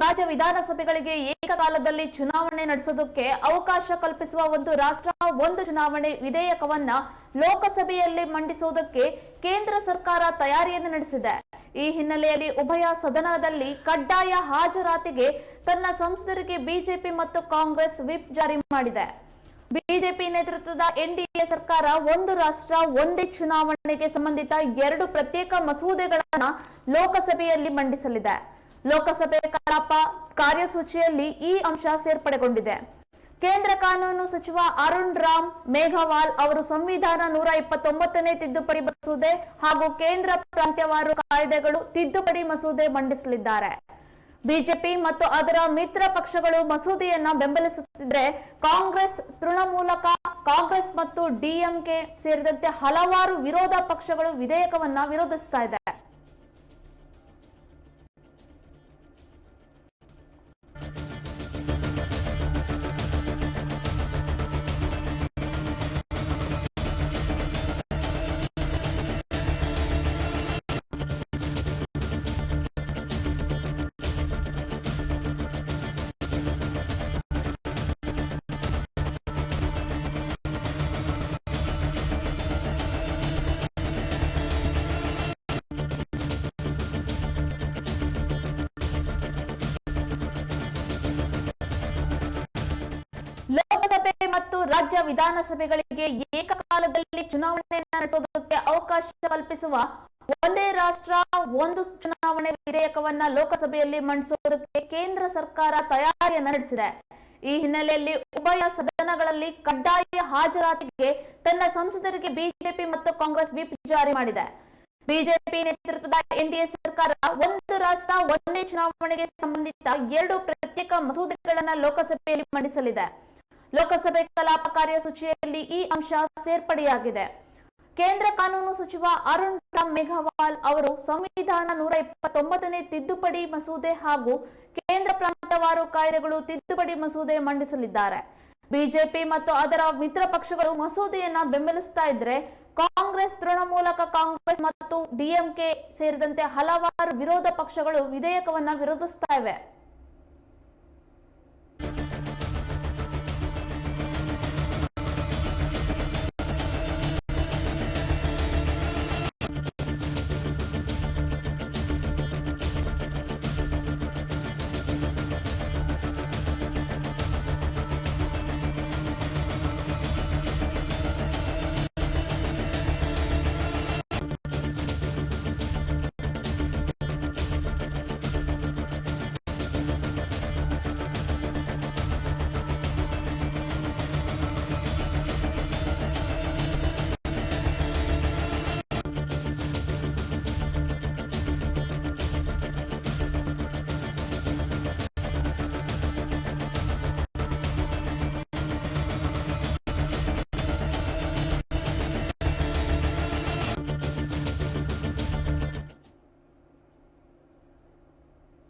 ರಾಜ್ಯ ವಿಧಾನಸಭೆಗಳಿಗೆ ಏಕಕಾಲದಲ್ಲಿ ಚುನಾವಣೆ ನಡೆಸೋದಕ್ಕೆ ಅವಕಾಶ ಕಲ್ಪಿಸುವ ಒಂದು ರಾಷ್ಟ್ರ, ಒಂದು ಚುನಾವಣೆ ವಿಧೇಯಕವನ್ನ ಲೋಕಸಭೆಯಲ್ಲಿ ಮಂಡಿಸುವುದಕ್ಕೆ ಕೇಂದ್ರ ಸರ್ಕಾರ ತಯಾರಿಯನ್ನು ನಡೆಸಿದೆ. ಈ ಹಿನ್ನೆಲೆಯಲ್ಲಿ ಉಭಯ ಸದನದಲ್ಲಿ ಕಡ್ಡಾಯ ಹಾಜರಾತಿಗೆ ತನ್ನ ಸಂಸದರಿಗೆ ಬಿಜೆಪಿ ಮತ್ತು ಕಾಂಗ್ರೆಸ್ ವಿಪ್ ಜಾರಿ ಮಾಡಿದೆ. ಬಿಜೆಪಿ ನೇತೃತ್ವದ ಎನ್ಡಿಎ ಸರ್ಕಾರ ಒಂದು ರಾಷ್ಟ್ರ, ಒಂದೇ ಚುನಾವಣೆಗೆ ಸಂಬಂಧಿತ ಎರಡು ಪ್ರತ್ಯೇಕ ಮಸೂದೆಗಳನ್ನು ಲೋಕಸಭೆಯಲ್ಲಿ ಮಂಡಿಸಲಿದೆ. ಲೋಕಸಭೆ ಕಲಾಪ ಕಾರ್ಯಸೂಚಿಯಲ್ಲಿ ಈ ಅಂಶ ಸೇರ್ಪಡೆಗೊಂಡಿದೆ. ಕೇಂದ್ರ ಕಾನೂನು ಸಚಿವ ಅರುಣ್ ರಾಮ್ ಮೇಘವಾಲ್ ಅವರು ಸಂವಿಧಾನ ನೂರ ಇಪ್ಪತ್ತೊಂಬತ್ತನೇ ತಿದ್ದುಪಡಿ ಮಸೂದೆ ಹಾಗೂ ಕೇಂದ್ರ ಪ್ರಾಂತ್ಯವಾರು ಕಾಯ್ದೆಗಳು ತಿದ್ದುಪಡಿ ಮಸೂದೆ ಮಂಡಿಸಲಿದ್ದಾರೆ. ಬಿಜೆಪಿ ಮತ್ತು ಅದರ ಮಿತ್ರ ಪಕ್ಷಗಳು ಮಸೂದೆಯನ್ನ ಬೆಂಬಲಿಸುತ್ತಿದ್ದರೆ ಕಾಂಗ್ರೆಸ್ ತೃಣಮೂಲಕ, ಕಾಂಗ್ರೆಸ್ ಮತ್ತು ಡಿಎಂಕೆ ಸೇರಿದಂತೆ ಹಲವಾರು ವಿರೋಧ ಪಕ್ಷಗಳು ವಿಧೇಯಕವನ್ನ ವಿರೋಧಿಸ್ತಾ ಇದೆ ಮತ್ತು ರಾಜ್ಯ ವಿಧಾನಸಭೆಗಳಿಗೆ ಏಕಕಾಲದಲ್ಲಿ ಚುನಾವಣೆ ನಡೆಸೋದಕ್ಕೆ ಅವಕಾಶ ಕಲ್ಪಿಸುವ ಒಂದೇ ರಾಷ್ಟ್ರ, ಒಂದು ಚುನಾವಣೆ ವಿಧೇಯಕವನ್ನ ಲೋಕಸಭೆಯಲ್ಲಿ ಮಂಡಿಸೋದಕ್ಕೆ ಕೇಂದ್ರ ಸರ್ಕಾರ ತಯಾರಿಯನ್ನು ನಡೆಸಿದೆ. ಈ ಹಿನ್ನೆಲೆಯಲ್ಲಿ ಉಭಯ ಸದನಗಳಲ್ಲಿ ಕಡ್ಡಾಯ ಹಾಜರಾತಿಗೆ ತನ್ನ ಸಂಸದರಿಗೆ ಬಿಜೆಪಿ ಮತ್ತು ಕಾಂಗ್ರೆಸ್ ವಿಪ್ ಜಾರಿ ಮಾಡಿದೆ. ಬಿಜೆಪಿ ನೇತೃತ್ವದ ಎನ್ಡಿಎ ಸರ್ಕಾರ ಒಂದು ರಾಷ್ಟ್ರ, ಒಂದೇ ಚುನಾವಣೆಗೆ ಸಂಬಂಧಿತ ಎರಡು ಪ್ರತ್ಯೇಕ ಮಸೂದೆಗಳನ್ನ ಲೋಕಸಭೆಯಲ್ಲಿ ಮಂಡಿಸಲಿದೆ. ಲೋಕಸಭೆ ಕಲಾಪ ಕಾರ್ಯಸೂಚಿಯಲ್ಲಿ ಈ ಅಂಶ ಸೇರ್ಪಡೆಯಾಗಿದೆ. ಕೇಂದ್ರ ಕಾನೂನು ಸಚಿವ ಅರುಣ್ ರಾಮ್ ಮೇಘವಾಲ್ ಅವರು ಸಂವಿಧಾನ ನೂರ ಇಪ್ಪತ್ತೊಂಬತ್ತನೇ ತಿದ್ದುಪಡಿ ಮಸೂದೆ ಹಾಗೂ ಕೇಂದ್ರ ಪ್ರಾಂತವಾರು ಕಾಯ್ದೆಗಳು ತಿದ್ದುಪಡಿ ಮಸೂದೆ ಮಂಡಿಸಲಿದ್ದಾರೆ. ಬಿಜೆಪಿ ಮತ್ತು ಅದರ ಮಿತ್ರ ಪಕ್ಷಗಳು ಮಸೂದೆಯನ್ನ ಬೆಂಬಲಿಸ್ತಾ ಇದ್ರೆ ಕಾಂಗ್ರೆಸ್, ತೃಣಮೂಲಕ ಕಾಂಗ್ರೆಸ್ ಮತ್ತು ಡಿಎಂಕೆ ಸೇರಿದಂತೆ ಹಲವಾರು ವಿರೋಧ ಪಕ್ಷಗಳು ವಿಧೇಯಕವನ್ನ ವಿರೋಧಿಸ್ತಾ ಇವೆ.